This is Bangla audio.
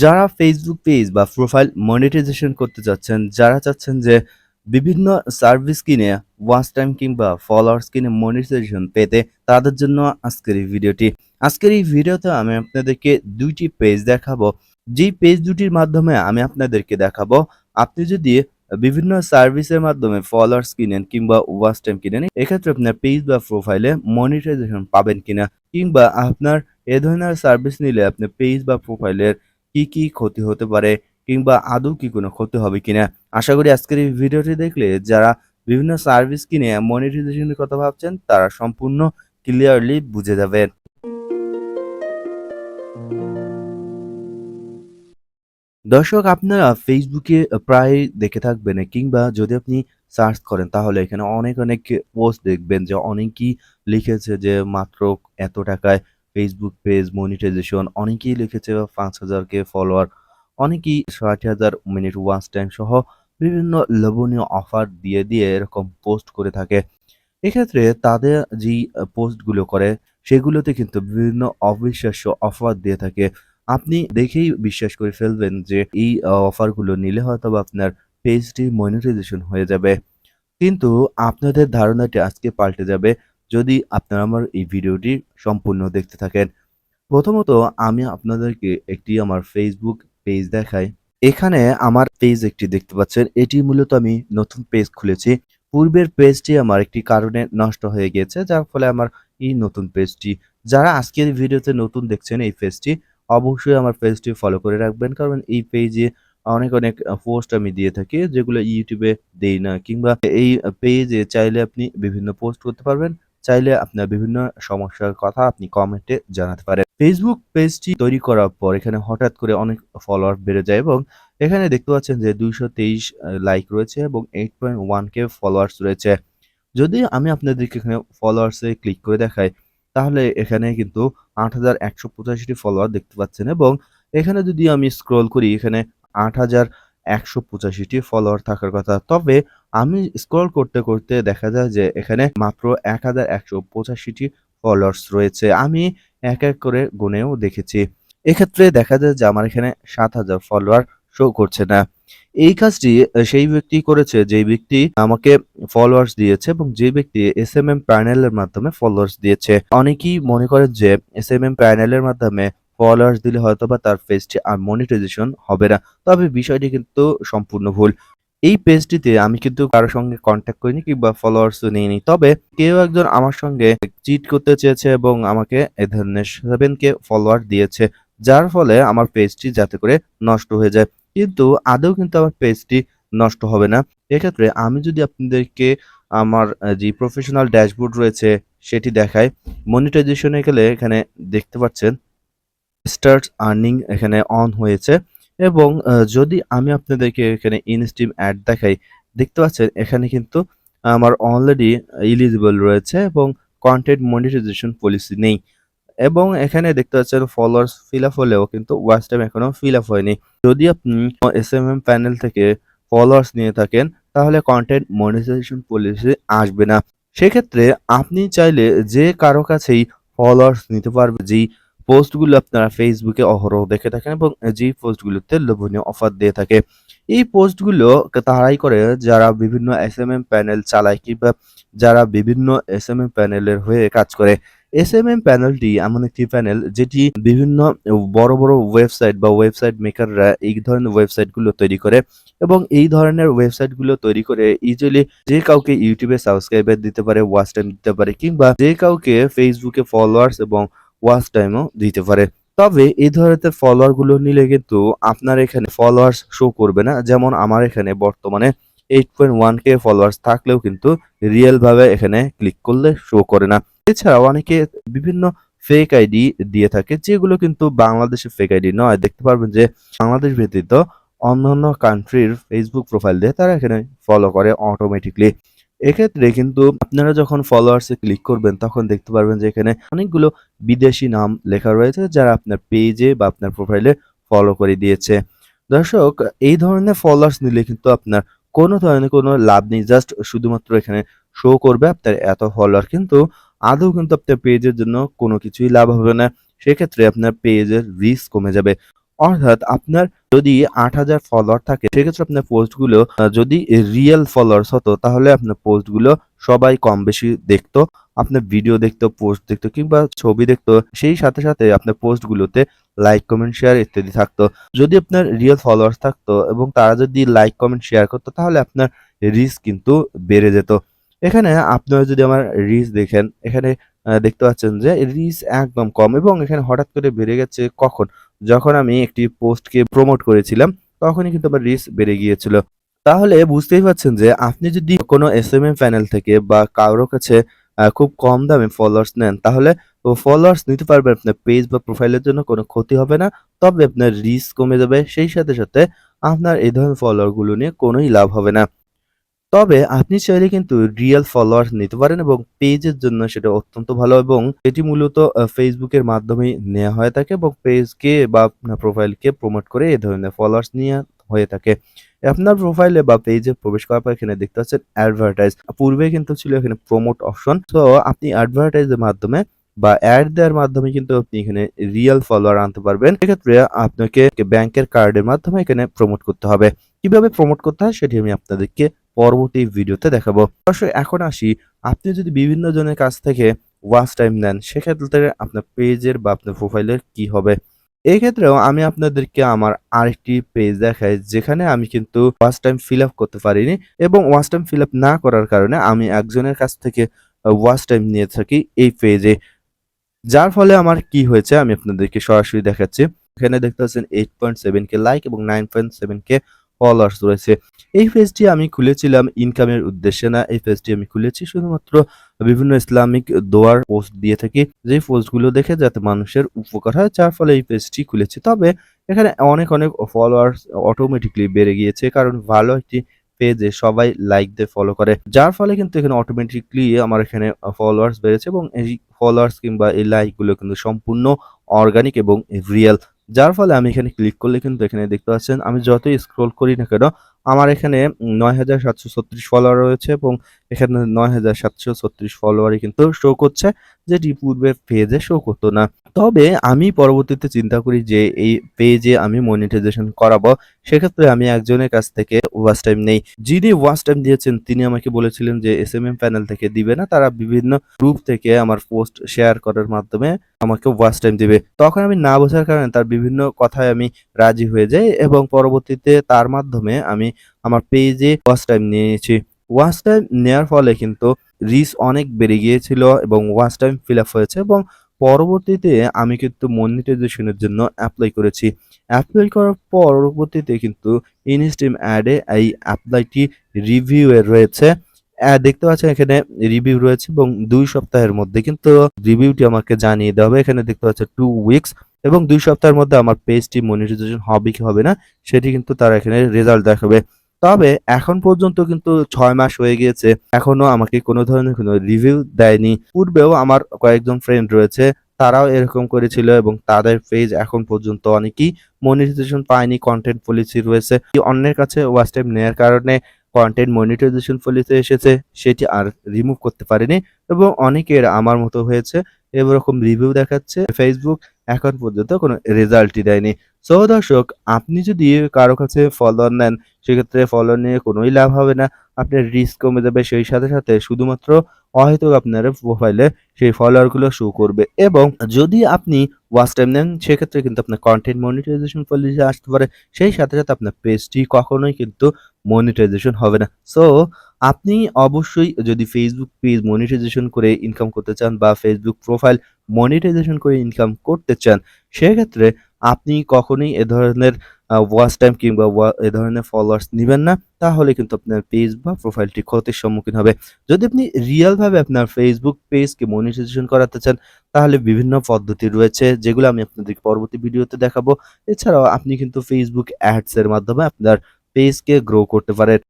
যারা ফেসবুক পেজ বা প্রোফাইল মনিটাইজেশন করতে চাচ্ছেন, যারা চাচ্ছেন যে বিভিন্ন সার্ভিস কিনে ওয়াচ টাইম কিংবা ফলোয়ার্স কিনে মনিটাইজেশন পেতে, তাদের জন্য আজকের এই ভিডিওটি। আজকের এই ভিডিওতে আমি আপনাদেরকে দুইটি পেজ দেখাবো। যেই পেজ দুটির মাধ্যমে আমি আপনাদেরকে দেখাবো, আপনি যদি বিভিন্ন সার্ভিসের মাধ্যমে ফলোয়ার্স কিনেন কিংবা ওয়াচ টাইম কিনেন, এক্ষেত্রে আপনার পেজ বা প্রোফাইলে মনিটাইজেশন পাবেন কিনা? কিংবা আপনার এ ধরনের সার্ভিস নিলে আপনার পেজ বা প্রোফাইলের কি কি ক্ষতি হতে পারে কিংবা আদৌ কি কোনো ক্ষতি হবে কিনা? আশা করি আজকের এই ভিডিওটি দেখলে যারা বিভিন্ন সার্ভিস কিনে মনিটাইজেশনের কথা ভাবছেন, তারা সম্পূর্ণ ক্লিয়ারলি বুঝে যাবেন। দর্শক, আপনারা ফেসবুকে প্রায় দেখে থাকবেন কিংবা যদি আপনি সার্চ করেন, তাহলে এখানে অনেক অনেক পোস্ট দেখবেন যে অনেকেই লিখেছে যে মাত্র এত টাকায় ফেসবুক পেজ মনিটাইজেশন অনেকেই লিখেছে পাঁচ হাজার কে ফলোয়ার অনেকেই ষাট হাজার মিনিট ওয়াচ টাইম সহ বিভিন্ন লোভনীয় অফার দিয়ে দিয়ে এরকম পোস্ট করে থাকে। এক্ষেত্রে তাদের যে পোস্টগুলো করে, সেগুলোতে কিন্তু বিভিন্ন অবিশ্বাস্য অফার দিয়ে থাকে। আপনি দেখেই বিশ্বাস করে ফেলবেন যে এই অফারগুলো নিলে হয়তো আপনার পেজটি মনিটাইজেশন হয়ে যাবে। কিন্তু আপনাদের ধারণাটি আজকে পাল্টে যাবে। যদি আপনারা আমার এই ভিডিওটি সম্পূর্ণ দেখতে থাকেন, প্রথমত আমি আপনাদেরকে একটি আমার ফেসবুক পেজ দেখাই। এখানে আমার পেজ একটি দেখতে পাচ্ছেন। এটি মূলত আমি নতুন পেজ খুলেছি। পূর্বের পেজটি আমার একটি কারণে নষ্ট হয়ে গেছে যার ফলে আমার এই নতুন পেজটি যারা আজকের ভিডিওতে নতুন দেখছেন এই পেজটি অবশ্যই আমার পেজটি ফলো করে রাখবেন, কারণ এই পেজে অনেক অনেক পোস্ট আমি দিয়ে থাকি, যেগুলো ইউটিউবে দেই না, কিংবা এই পেজে চাইলে আপনি বিভিন্ন পোস্ট করতে পারবেন। চাইলে আপনার বিভিন্ন সমস্যার কথা আপনি কমেন্টে জানাতে পারেন। ফেসবুক পেজটি তৈরি করার পর এখানে হঠাৎ করে অনেক ফলোয়ার বেড়ে যায় এবং এখানে দেখতে পাচ্ছেন যে দুইশো তেইশ লাইক রয়েছে এবং eight point one K followers রয়েছে। যদি আমি আপনাদেরকে এখানে ফলোয়ার্সে ক্লিক করে দেখাই, তাহলে এখানে কিন্তু আট হাজার একশো ফলোয়ার দেখতে পাচ্ছেন এবং এখানে যদি আমি স্ক্রল করি, এখানে আট হাজার একশো পঁচাশিটি ফলোয়ার থাকার কথা। তবে আমি স্ক্রল করতে করতে দেখা যায় যে এখানে মাত্র এক হাজার একশো পঁচাশিটি ফলোয়ার্স রয়েছে। আমি এক এক করে গুনেও দেখেছি। এক্ষেত্রে দেখা যায় যে আমার এখানে সাত হাজার ফলোয়ার শো করছে না। এই কাজটি, সেই ব্যক্তি করেছে যে ব্যক্তি আমাকে ফলোয়ার্স দিয়েছে এবং যে ব্যক্তি এস এম এম প্যানেলের মাধ্যমে ফলোয়ার্স দিয়েছে। অনেকেই মনে করেন যে এস এম এম প্যানেলের মাধ্যমে ফলোয়ার্স দিলে হয়তো বা তার পেজটি আর মনিটাইজেশন হবে না। তবে বিষয়টি কিন্তু সম্পূর্ণ ভুল। এই পেজটিতে আমি কিন্তু কারোর সঙ্গে কন্ট্যাক্ট করিনি কিংবা ফলোয়ার্স নিইনি। তবে কেউ একজন আমার সঙ্গে চিট করতে চেয়েছে এবং আমাকে এ ধরনের সেভেন কে ফলোয়ার দিয়েছে, যার ফলে আমার পেজটি যাতে করে নষ্ট হয়ে যায়। কিন্তু আদৌ কিন্তু আমার পেজটি নষ্ট হবে না। এক্ষেত্রে আমি যদি আপনাদেরকে আমার যে প্রফেশনাল ড্যাশবোর্ড রয়েছে, সেটি দেখাই। মনিটাইজেশনে গেলে এখানে দেখতে পাচ্ছেন স্টার্ট আর্নিং এখানে অন হয়েছে। এবং যদি আমি আপনাদেরকে এখানে ইনস্টিম অ্যাড দেখাই, দেখতে পাচ্ছেন এখানে কিন্তু আমার অলরেডি ইলিজিবল রয়েছে এবং কন্টেন্ট মনিটাইজেশন পলিসি নেই। এবং এখানে দেখতে পাচ্ছেন ফলোয়ার্স ফিল আপ হলেও কিন্তু ওয়াচ টাইম এখনও ফিল আপ হয়নি। যদি আপনি এস এম এম প্যানেল থেকে ফলোয়ার্স নিয়ে থাকেন, তাহলে কন্টেন্ট মনিটাইজেশন পলিসি আসবে না। সেক্ষেত্রে আপনি চাইলে যে কারও কাছেই ফলোয়ার্স নিতে পারবে, যেই পোস্টগুলো আপনারা ফেসবুকে অহরহ দেখে থাকেন এবং যেই পোস্টগুলোতে লোভনীয় অফার দিয়ে থাকে, এই পোস্টগুলো তারাই করে যারা বিভিন্ন এস এম এম প্যানেল চালায় কিংবা যারা বিভিন্ন এস এম এম প্যানেলের হয়ে কাজ করে। এস এম এম প্যানেলটি এমন একটি প্যানেল যেটি বিভিন্ন বড় বড় ওয়েবসাইট বা ওয়েবসাইট মেকাররা এই ধরনের ওয়েবসাইটগুলো তৈরি করে এবং এই ধরনের ওয়েবসাইটগুলো তৈরি করে ইজিলি যে কাউকে ইউটিউবে সাবস্ক্রাইবার দিতে পারে ওয়াচ টাইম দিতে পারে কিংবা যে কাউকে ফেসবুকে ফলোয়ার্স এবং ওয়াচ টাইমও দিতে পারে। তবে এই ধরনের ফলোয়ারগুলো নিলে কিন্তু আপনার এখানে ফলোয়ার্স শো করবে না। যেমন আমার এখানে বর্তমানে eight point one K followers থাকলেও কিন্তু রিয়েল ভাবে এখানে ক্লিক করলে শো করে না। এছাড়াও অনেকে বিভিন্ন ফেক আইডি দিয়ে থাকে, যেগুলো কিন্তু বাংলাদেশের ফেক আইডি নয়। দেখতে পারবেন যে বাংলাদেশ ব্যতীত অন্যান্য কান্ট্রির ফেসবুক প্রোফাইল দিয়ে তারা এখানে ফলো করে অটোমেটিকলি এক্ষেত্রে কিন্তু আপনারা যখন ফলোয়ার্সে ক্লিক করবেন, তখন দেখতে পারবেন যে এখানে অনেকগুলো বিদেশি নাম লেখা রয়েছে যারা আপনার পেজে বা আপনার প্রোফাইলে ফলো করে দিয়েছে। দর্শক, এই ধরনের ফলোয়ার্স নিলে কিন্তু আপনার কোনো ধরনের কোনো লাভ নেই জাস্ট শুধুমাত্র এখানে শো করবে আপনার এত ফলোয়ার কিন্তু আদৌ কিন্তু আপনার পেজের জন্য কোনো কিছুই লাভ হবে না। সেক্ষেত্রে আপনার পেজের রিস্ক কমে যাবে। অর্থাৎ আপনার যদি ৮০০০ ফলোয়ার থাকে সেক্ষেত্রে আপনার পোস্টগুলো যদি রিয়েল ফলোয়ার্স হতো তাহলে আপনার পোস্টগুলো সবাই কম বেশি দেখতো। আপনার ভিডিও দেখতো, পোস্ট দেখতো কিংবা ছবি দেখতো। সেই সাথে, সাথে আপনার পোস্টগুলোতে লাইক, কমেন্ট, শেয়ার ইত্যাদি থাকতো। যদি আপনার রিয়েল ফলোয়ার্স থাকতো এবং তারা যদি লাইক, কমেন্ট, শেয়ার করতো তাহলে আপনার রিচ কিন্তু বেড়ে যেত। এখানে আপনারা যদি আমার রিচ দেখেন, এখানে দেখতে পাচ্ছেন যে রিচ একদম কম এবং এখানে হঠাৎ করে বেড়ে গেছে কখন? যখন আমি একটি পোস্টকে প্রমোট করেছিলাম তখনই কিন্তু আমার রিস্ক বেড়ে গিয়েছিল। তাহলে বুঝতেই পারছেন যে আপনি যদি কোনো এস এম প্যানেল থেকে বা কারোর কাছে খুব কম দামে ফলোয়ার্স নেন তাহলে ফলোয়ার্স নিতে পারবেন আপনার পেজ বা প্রোফাইলের জন্য কোনো ক্ষতি হবে না। তবে আপনার রিস্ক কমে যাবে। সেই সাথে, সাথে আপনার এই ধরনের ফলোয়ারগুলো নিয়ে কোনোই লাভ হবে না। তবে আপনি চাইলে কিন্তু রিয়েল ফলোয়ার্স নিতে পারেন এবং পেজের জন্য সেটা অত্যন্ত ভালো এবং এটি মূলত ফেসবুকের মাধ্যমেই নেওয়া হয়ে থাকে এবং পেজকে বা আপনার প্রোফাইলকে প্রমোট করে এ ধরনের ফলোয়ার্স নেয়া হয়ে থাকে। আপনার প্রোফাইলে বা পেজে প্রবেশ করার পর এখানে দেখতে পাচ্ছেন অ্যাডভার্টাইজ। পূর্বে কিন্তু ছিল এখানে প্রমোট অপশন। তো আপনি অ্যাডভার্টাইজের মাধ্যমে বা অ্যাড দেওয়ার মাধ্যমে কিন্তু আপনি এখানে রিয়েল ফলোয়ার আনতে পারবেন। সেক্ষেত্রে আপনাকে ব্যাংকের কার্ডের মাধ্যমে এখানে প্রমোট করতে হবে। কীভাবে প্রমোট করতে হয় সেটি আমি আপনাদেরকে পরবর্তী ভিডিওতে দেখাবো। অবশ্যই এখন আসি আপনি যদি বিভিন্ন জনের কাছ থেকে ওয়াচ টাইম নেন, সেক্ষেত্রে আপনার পেজের বা আপনার প্রোফাইলের কি হবে? এই ক্ষেত্রেও আমি আপনাদেরকে আমার আরেকটি পেজ দেখাই, যেখানে আমি কিন্তু ওয়াচ টাইম ফিল আপ করতে পারিনি এবং ওয়াচ টাইম ফিল আপ না করার কারণে আমি একজনের কাছ থেকে ওয়াচ টাইম নিয়ে থাকি এই পেজে। যার ফলে আমার কি হয়েছে, আমি আপনাদেরকে সরাসরি দেখাচ্ছি। এখানে দেখতে পাচ্ছেন 8.7 কে লাইক এবং 9.7 কে ফলোয়ার্স রয়েছে। এই পেজটি আমি খুলেছিলাম ইনকামের উদ্দেশ্যে না। এই পেজটি আমি খুলেছি শুধুমাত্র বিভিন্ন ইসলামিক দোয়ার পোস্ট দিয়ে থাকি। যে পোস্টগুলো দেখে যাতে মানুষের উপকার হয় যার ফলে এই পেজটি খুলেছি। তবে এখানে অনেক, অনেক ফলোয়ার্স অটোমেটিকলি বেড়ে গিয়েছে কারণ ভালো একটি পেজে সবাই লাইক দিয়ে ফলো করে। যার ফলে কিন্তু এখানে অটোমেটিক্যালি আমার এখানে ফলোয়ার্স বেড়েছে এবং এই ফলোয়ার্স কিংবা এই লাইকগুলো কিন্তু সম্পূর্ণ অর্গানিক এবং রিয়াল। যার ফলে আমি এখানে ক্লিক করলে কিন্তু এখানে দেখতে পাচ্ছেন আমি যতই স্ক্রল করি না কেন আমার এখানে ৯৭৩৬ ফলোয়ার রয়েছে এবং এখানে ৯৭৩৬ ফলোয়ারই কিন্তু শো করছে যেটি পূর্বে পেজে শো করতো না। তবে আমি পরবর্তীতে চিন্তা করি যে এই পেজে আমি মনিটাইজেশন করাবো। সেক্ষেত্রে আমি একজনের কাছ থেকে ওয়াচ টাইম নেই। যিনি ওয়াচ টাইম দিয়েছেন, তিনি আমাকে বলেছিলেন যে এসএমএম প্যানেল থেকে দিবে না। তারা বিভিন্ন গ্রুপ থেকে আমার পোস্ট শেয়ার করার মাধ্যমে আমাকে ওয়াচ টাইম দিবে। তখন আমি না বোঝার কারণে তার বিভিন্ন কথায় আমি রাজি হয়ে যাই এবং পরবর্তীতে তার মাধ্যমে আমি আমার পেজে ওয়াচ টাইম নিয়ে নিয়েছি। ওয়াচ টাইম নেওয়ার ফলে কিন্তু রিচ অনেক বেড়ে গিয়েছিল এবং ওয়াচ টাইম ফিল আপ হয়েছে এবং পরবর্তীতে আমি কিন্তু মনিটাইজেশনের জন্য অ্যাপ্লাই করেছি। অ্যাপ্লাই করার পরবর্তীতে কিন্তু ইনস্ট্রিম অ্যাড এই অ্যাপ্লাইটি রিভিউ এ রয়েছে। দেখতে পাচ্ছেন এখানে রিভিউ রয়েছে এবং দুই সপ্তাহের মধ্যে কিন্তু রিভিউটি আমাকে জানিয়ে দেওয়া হবে। এখানে দেখতে পাচ্ছেন টু উইকস এবং দুই সপ্তাহের মধ্যে আমার পেজটি মনিটাইজেশন হবে কি হবে না, সেটি কিন্তু তারা এখানে রেজাল্ট দেখাবে। তবে এখন পর্যন্ত কিন্তু ছয় মাস হয়ে গিয়েছে। এখনও আমাকে কোনো ধরনের কোনো রিভিউ দেয়নি। পূর্বেও আমার কয়েকজন ফ্রেন্ড রয়েছে, তারাও এরকম করেছিল এবং তাদের পেজ এখন পর্যন্ত অনেকেই মনিটাইজেশন পায়নি। কন্টেন্ট পলিসি রয়েছে। অন্যের কাছে ওয়াচ টাইম নেয়ার কারণে কন্টেন্ট মনিটাইজেশন পলিসি এসেছে, সেটি আর রিমুভ করতে পারেনি এবং অনেকের আমার মতো হয়েছে এরকম রিভিউ দেখাচ্ছে। ফেসবুক এখন পর্যন্ত কোনো রেজাল্টই দেয়নি। সো দর্শক আপনি যদি কারও কাছে ফলোয়ার নেন সেক্ষেত্রে ফলোয়ার নিয়ে কোনোই লাভ হবে না। আপনার রিস্ক কমে যাবে সেই সাথে, সাথে শুধুমাত্র অহেতুক আপনার প্রোফাইলে সেই ফলোয়ারগুলো শো করবে এবং যদি আপনি ওয়াচ টাইম নেন সেক্ষেত্রে কিন্তু আপনার কন্টেন্ট মনিটাইজেশন পলিসি আসতে পারে। সেই সাথে, সাথে আপনার পেজটি কখনোই কিন্তু মনিটাইজেশন হবে না। সো আপনি অবশ্যই যদি ফেসবুক পেজ মনিটাইজেশন করে ইনকাম করতে চান বা ফেসবুক প্রোফাইল মনিটাইজেশন করে ইনকাম করতে চান সেক্ষেত্রে আপনি কখনোই এ ধরনের ওয়াচ টাইম কিংবা এ ধরনের ফলোয়ার্স নেবেন না। তাহলে কিন্তু আপনার পেজ বা প্রোফাইলটি ক্ষতির সম্মুখীন হবে। যদি আপনি রিয়াল ভাবে আপনার ফেসবুক পেজকে মনিটাইজেশন করাতে চান, তাহলে বিভিন্ন পদ্ধতি রয়েছে, যেগুলো আমি আপনাদেরকে পরবর্তী ভিডিওতে দেখাবো। এছাড়াও আপনি কিন্তু ফেসবুক অ্যাডস এর মাধ্যমে আপনার পেজকে গ্রো করতে পারেন।